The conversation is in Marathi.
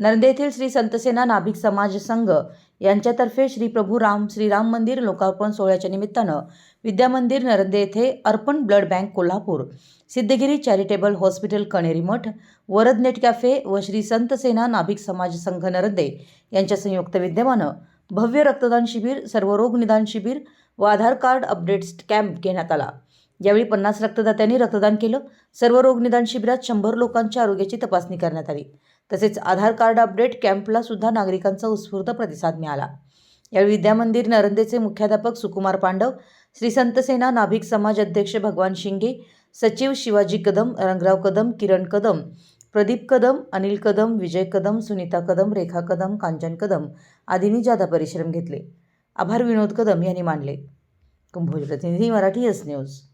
नरदे येथील श्री संतसेना नाभिक समाज संघ यांच्यातर्फे श्री प्रभू राम श्रीराम मंदिर लोकार्पण सोहळ्याच्या निमित्तानं विद्यामंदिर नरंदे येथे Arpan blood bank Kolhapur Siddhagiri charitable hospital Kaneri Math Varad net cafe व श्री संतसेना नाभिक समाज संघ नरंदे यांच्या संयुक्त विद्यमानं भव्य रक्तदान शिबिर सर्वरोग निदान शिबिर व आधार कार्ड अपडेट्स कॅम्प घेण्यात आला. यावेळी पन्नास रक्तदात्यांनी रक्तदान केलं सर्व रोगनिदान शिबिरात शंभर लोकांच्या आरोग्याची तपासणी करण्यात आली. तसेच आधार कार्ड अपडेट कॅम्पला सुद्धा नागरिकांचा उत्स्फूर्त प्रतिसाद मिळाला. यावेळी विद्यामंदिर नरंदेचे मुख्याध्यापक सुकुमार पांडव श्री संतसेना नाभिक समाज अध्यक्ष भगवान शिंगे सचिव शिवाजी कदम रंगराव कदम किरण कदम प्रदीप कदम अनिल कदम विजय कदम सुनीता कदम रेखा कदम कांचन कदम आदींनी जादा परिश्रम घेतले. आभार विनोद कदम यांनी मानले. कुंभोज प्रतिनिधी मराठी एस न्यूज.